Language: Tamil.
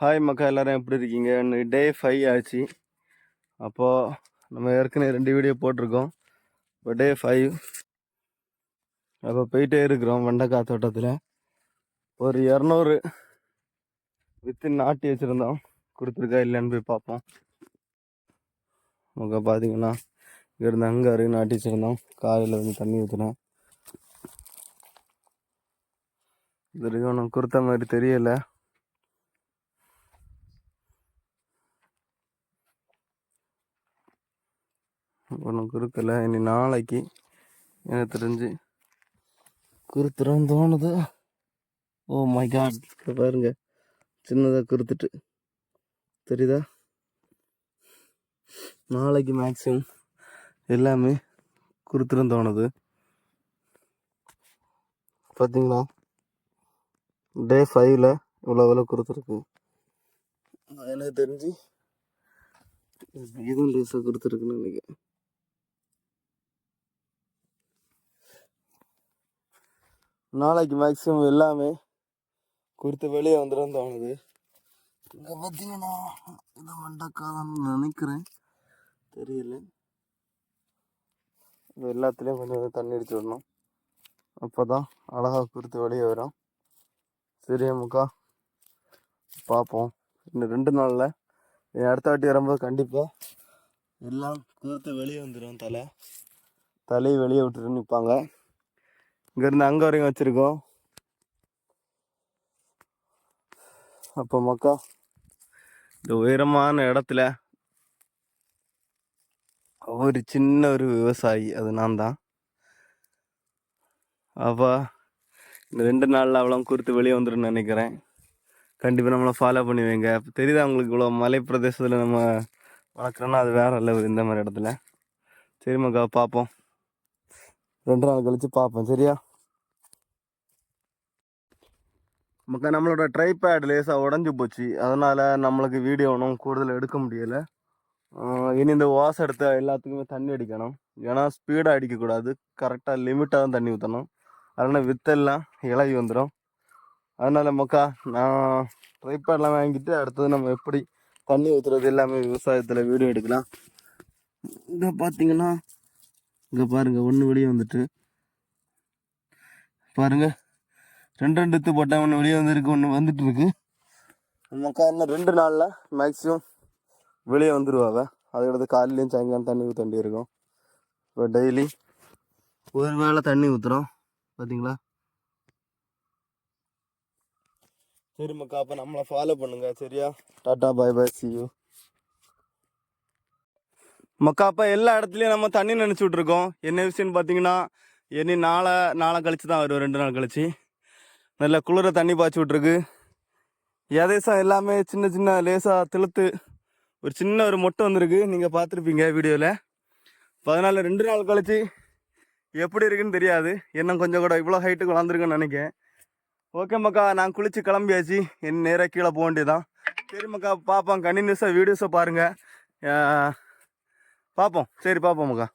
ஹாய் மக்கா எல்லோரும் எப்படி இருக்கீங்க? டே ஃபைவ் ஆச்சு. அப்போது நம்ம ஏற்கனவே ரெண்டு வீடியோ போட்டிருக்கோம். இப்போ டே ஃபைவ் அப்போ போயிட்டே இருக்கிறோம் வெண்டைக்காய் தோட்டத்தில். ஒரு இரநூறு வித்து நாட்டி வச்சுருந்தோம். கொடுத்துருக்கா இல்லைன்னு போய் பார்ப்போம். மக்கா பார்த்தீங்கன்னா இங்கேருந்து அங்கே வரைக்கும் நாட்டி வச்சுருந்தோம். காலையில் வந்து தண்ணி ஊற்றுனேன் இது வரைக்கும் ஒன்றும் கொடுத்த மாதிரி தெரியலை. ஒன்றும் குறுக்கலை இனி நாளைக்கு எனக்கு தெரிஞ்சு குறுத்துறோம் தோணுது. ஓ மை காட் பாருங்க. சின்னதாக குறுத்துட்டு. தெரியுதா? நாளைக்கு மேக்ஸிமம் எல்லாமே குறுத்துரும் தோணுது. பார்த்தீங்களா டே ஃபைவ்ல இவ்வளோ விலை கொடுத்துருக்கு. எனக்கு தெரிஞ்சு இதுவும் லேசாக கொடுத்துருக்குன்னு நினைக்கிறேன். நாளைக்கு மேக்ஸிமம் எல்லாமே கொடுத்து வெளியே வந்துடும் தோணுது. இங்கே பார்த்தீங்கன்னா இது மண்டக்காதான்னு நினைக்கிறேன். தெரியல. எல்லாத்துலேயும் கொஞ்சம் கொஞ்சம் தண்ணி அடிச்சு விடணும். அப்போ தான் அழகாக கொடுத்து வெளியே வரும். சரியா முக்கா? பார்ப்போம். இன்னும் ரெண்டு நாளில். என் அடுத்த வாட்டி வரும்போது கண்டிப்பாக எல்லாம் கொடுத்து வெளியே வந்துடும் தலை. தலையை வெளியே விட்டுட்டு நிற்பாங்க இங்கேருந்து அங்கே வரைக்கும் வச்சுருக்கோம். அப்போ மக்கா இந்த உயரமான இடத்துல ஒரு சின்ன ஒரு விவசாயி அது நான் தான். அப்போ இந்த ரெண்டு நாளில் அவ்வளோ குறித்து வெளியே வந்துடும் நினைக்கிறேன். கண்டிப்பாக நம்மளை ஃபாலோ பண்ணி வைங்க. தெரியுதா உங்களுக்கு இவ்வளோ மலை பிரதேசத்தில் நம்ம வளர்க்குறோன்னா அது வேற லெவல் இந்த மாதிரி இடத்துல. சரி மக்கா பார்ப்போம். ரெண்டு நாள் கழித்து பார்ப்போம் சரியா? மக்கா நம்மளோட ட்ரைபேட் லேசாக உடஞ்சி போச்சு. அதனால் நம்மளுக்கு வீடியோ ஒன்றும் கூடுதல் எடுக்க முடியலை. இனி இந்த வாஸ் எடுத்த எல்லாத்துக்குமே தண்ணி அடிக்கணும். ஏன்னா ஸ்பீடாக அடிக்கக்கூடாது கரெக்டாக லிமிட்டாக தான் தண்ணி ஊற்றணும் அதனால் வித்தெல்லாம் இலகி வந்துடும் அதனால் மக்கா நான் ட்ரைபேட்லாம் வாங்கிட்டு அடுத்தது நம்ம எப்படி தண்ணி ஊற்றுறது எல்லாமே விவசாயத்தில் வீடியோ எடுக்கலாம். இங்கே பார்த்தீங்கன்னா இங்கே பாருங்கள் ஒன்று வெளியே வந்துட்டு. பாருங்கள் ரெண்டு ரெண்டு எடுத்து போட்டால் ஒன்று வெளியே வந்துருக்கு ஒன்று வந்துட்டு இருக்கு மக்கா இன்னும் ரெண்டு நாளில் மேக்ஸிமம் வெளியே வந்துடுவாங்க அதுக்கடுத்து காலையிலையும் சாயங்காலம் தண்ணி ஊற்ற இருக்கும் இப்போ டெய்லி ஒரு வேளை தண்ணி ஊற்றுறோம் பார்த்தீங்களா சரி மக்கா அப்போ நம்மளை ஃபாலோ பண்ணுங்க. சரியா? Tata bye bye see you மக்கா அப்போ எல்லா இடத்துலையும் நம்ம தண்ணி நினச்சி விட்ருக்கோம் என்ன விஷயம்னு பார்த்தீங்கன்னா இனி நாளை நாளை கழிச்சு தான் வரும் ரெண்டு நாள் கழிச்சு. நல்ல குளிர தண்ணி பாய்ச்சி விட்ருக்கு ஏதேசம் எல்லாமே சின்ன சின்ன லேசாக திழுத்து ஒரு சின்ன ஒரு மொட்டை வந்திருக்கு. நீங்கள் பார்த்துருப்பீங்க வீடியோவில் பதினாலு ரெண்டு நாள் கழிச்சு எப்படி இருக்குன்னு தெரியாது. இன்னும் கொஞ்சம் கூட இவ்வளோ ஹைட்டுக்கு வளர்ந்துருக்குன்னு நினைக்கிறேன். ஓகே மக்கா நான் குளித்து கிளம்பியாச்சு. என் நேராக கீழே போக வேண்டியதான் சரி மக்கா பார்ப்போம். கண்டினியூஸாக வீடியோஸை பாருங்கள் பார்ப்போம். சரி பார்ப்போம் மக்கா.